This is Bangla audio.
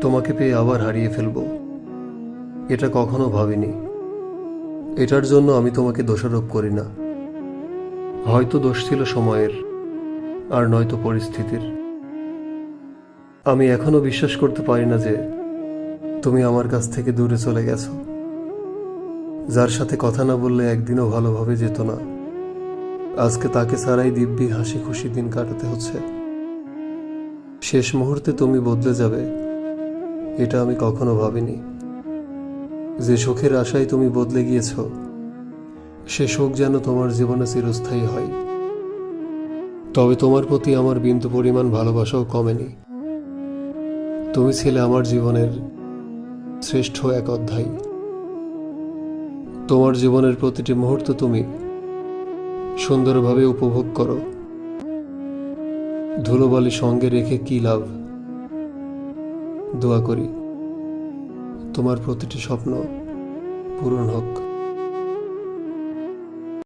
তোমাকে পেয়ে আবার হারিয়ে ফেলব। এটা কখনো ভাবিনি। এটার জন্য আমি তোমাকে দোষারোপ করি না। হয়তো দোষ ছিল সময়ের, আর নয়তো পরিস্থিতির। আমি এখনও বিশ্বাস করতে পারি না যে তুমি আমার কাছ থেকে দূরে চলে গেছো। যার সাথে কথা না বললে একদিনও ভালোভাবে যেত না। আজকে তাকে ছাড়াই দিব্যি হাসি খুশি দিন কাটাতে হচ্ছে। শেষ মুহূর্তে তুমি বদলে যাবে। এটা আমি কখনো ভাবিনি। যে সুখের আশায় তুমি বদলে গিয়েছ, সে সুখ যেন তোমার জীবনে চিরস্থায়ী হয়। তবে তোমার প্রতি আমার বিন্দু পরিমাণ ভালোবাসাও কমেনি। তুমি ছিলে আমার জীবনের শ্রেষ্ঠ এক অধ্যায়। তোমার জীবনের প্রতিটি মুহূর্ত তুমি সুন্দরভাবে উপভোগ করো। ধুলোবালি সঙ্গে রেখে কি লাভ? দোয়া করি। তোমার প্রতিটি স্বপ্ন পূরণ হোক।